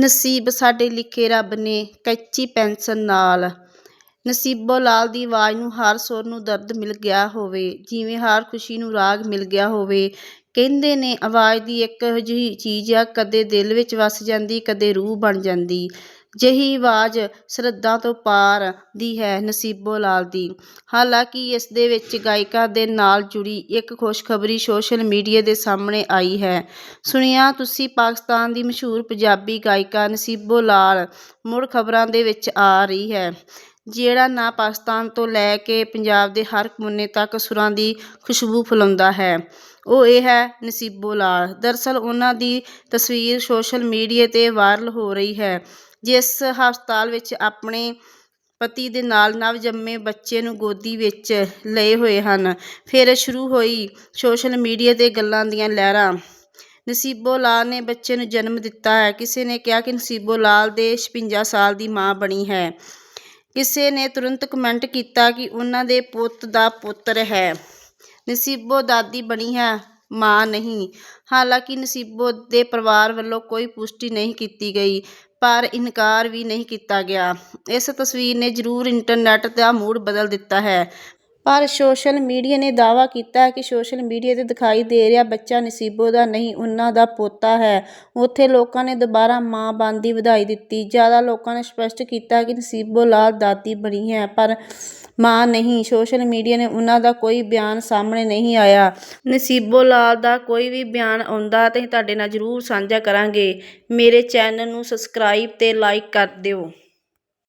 ਨਸੀਬ ਸਾਡੇ ਲਿਖੇ ਰੱਬ ਨੇ ਕੈਚੀ ਪੈਨਸ਼ਨ ਨਾਲ। ਨਸੀਬੋ ਲਾਲ ਦੀ ਆਵਾਜ਼ ਨੂੰ ਹਰ ਸੁਰ ਨੂੰ ਦਰਦ ਮਿਲ ਗਿਆ ਹੋਵੇ, ਜਿਵੇਂ ਹਰ ਖੁਸ਼ੀ ਨੂੰ ਰਾਗ ਮਿਲ ਗਿਆ ਹੋਵੇ। ਕਹਿੰਦੇ ਨੇ, ਆਵਾਜ਼ ਦੀ ਇੱਕ ਇਹੋ ਜਿਹੀ ਚੀਜ਼ ਆ, ਕਦੇ ਦਿਲ ਵਿੱਚ ਵਸ ਜਾਂਦੀ, ਕਦੇ ਰੂਹ ਬਣ ਜਾਂਦੀ। ਜਿਹੀ ਆਵਾਜ਼ ਸਰਹੱਦਾਂ ਤੋਂ ਪਾਰ ਦੀ ਹੈ ਨਸੀਬੋ ਲਾਲ ਦੀ। ਹਾਲਾਂਕਿ ਇਸ ਦੇ ਵਿੱਚ ਗਾਇਕਾ ਦੇ ਨਾਲ ਜੁੜੀ ਇੱਕ ਖੁਸ਼ਖਬਰੀ ਸੋਸ਼ਲ ਮੀਡੀਆ ਦੇ ਸਾਹਮਣੇ ਆਈ ਹੈ। ਸੁਣਿਆ, ਤੁਸੀਂ ਪਾਕਿਸਤਾਨ ਦੀ ਮਸ਼ਹੂਰ ਪੰਜਾਬੀ ਗਾਇਕਾ ਨਸੀਬੋ ਲਾਲ ਮੁੜ ਖਬਰਾਂ ਦੇ ਵਿੱਚ ਆ ਰਹੀ ਹੈ, ਜਿਹੜਾ ਨਾ ਪਾਕਿਸਤਾਨ ਤੋਂ ਲੈ ਕੇ ਪੰਜਾਬ ਦੇ ਹਰ ਕੋਨੇ ਤੱਕ ਸੁਰਾਂ ਦੀ ਖੁਸ਼ਬੂ ਫੈਲਾਉਂਦਾ ਹੈ। ਉਹ ਇਹ ਹੈ, ਨਸੀਬੋ ਲਾਲ। ਦਰਅਸਲ ਉਹਨਾਂ ਦੀ ਤਸਵੀਰ ਸੋਸ਼ਲ ਮੀਡੀਆ 'ਤੇ ਵਾਇਰਲ ਹੋ ਰਹੀ ਹੈ। ਜਿਸ ਹਸਪਤਾਲ ਵਿੱਚ ਆਪਣੇ ਪਤੀ ਦੇ ਨਾਲ ਨਵਜੰਮੇ ਬੱਚੇ ਨੂੰ ਗੋਦੀ ਵਿੱਚ ਲਏ ਹੋਏ ਹਨ। ਫਿਰ ਸ਼ੁਰੂ ਹੋਈ ਸੋਸ਼ਲ ਮੀਡੀਆ 'ਤੇ ਗੱਲਾਂ ਦੀਆਂ ਲਹਿਰਾਂ। ਨਸੀਬੋ ਲਾਲ ਨੇ ਬੱਚੇ ਨੂੰ ਜਨਮ ਦਿੱਤਾ ਹੈ। ਕਿਸੇ ਨੇ ਕਿਹਾ ਕਿ ਨਸੀਬੋ ਲਾਲ ਦੇ 56 ਸਾਲ ਦੀ ਮਾਂ ਬਣੀ ਹੈ। ਕਿਸੇ ਨੇ ਤੁਰੰਤ ਕਮੈਂਟ ਕੀਤਾ ਕਿ ਉਹਨਾਂ ਦੇ ਪੁੱਤ ਦਾ ਪੁੱਤਰ ਹੈ। ਨਸੀਬੋ ਦਾਦੀ ਬਣੀ ਹੈ। ਮਾਂ ਨਹੀਂ। ਹਾਲਾਂਕਿ ਨਸੀਬੋ ਦੇ ਪਰਿਵਾਰ ਵੱਲੋਂ ਕੋਈ ਪੁਸ਼ਟੀ ਨਹੀਂ ਕੀਤੀ ਗਈ, ਪਰ ਇਨਕਾਰ ਵੀ ਨਹੀਂ ਕੀਤਾ ਗਿਆ। ਇਸ ਤਸਵੀਰ ਨੇ ਜ਼ਰੂਰ ਇੰਟਰਨੈਟ ਦਾ ਮੂਡ ਬਦਲ ਦਿੱਤਾ ਹੈ। ਪਰ ਸੋਸ਼ਲ ਮੀਡੀਆ ਨੇ ਦਾਅਵਾ ਕੀਤਾ ਕਿ ਸੋਸ਼ਲ ਮੀਡੀਆ 'ਤੇ ਦਿਖਾਈ ਦੇ ਰਿਹਾ ਬੱਚਾ ਨਸੀਬੋ ਦਾ ਨਹੀਂ, ਉਹਨਾਂ ਦਾ ਪੋਤਾ ਹੈ। ਉੱਥੇ ਲੋਕਾਂ ਨੇ ਦੁਬਾਰਾ ਮਾਂ ਬਣਨ ਦੀ ਵਧਾਈ ਦਿੱਤੀ। ਜ਼ਿਆਦਾ ਲੋਕਾਂ ਨੇ ਸਪਸ਼ਟ ਕੀਤਾ ਕਿ ਨਸੀਬੋ ਲਾਲ ਦਾਦੀ ਬਣੀ ਹੈ, ਪਰ ਮਾਂ ਨਹੀਂ। ਸੋਸ਼ਲ ਮੀਡੀਆ ਨੇ ਉਹਨਾਂ ਦਾ ਕੋਈ ਬਿਆਨ ਸਾਹਮਣੇ ਨਹੀਂ ਆਇਆ। ਨਸੀਬੋ ਲਾਲ ਦਾ ਕੋਈ ਵੀ ਬਿਆਨ ਆਉਂਦਾ ਤਾਂ ਅਸੀਂ ਤੁਹਾਡੇ ਨਾਲ ਜ਼ਰੂਰ ਸਾਂਝਾ ਕਰਾਂਗੇ। ਮੇਰੇ ਚੈਨਲ ਨੂੰ ਸਬਸਕ੍ਰਾਈਬ ਤੇ ਲਾਈਕ ਕਰ ਦਿਓ।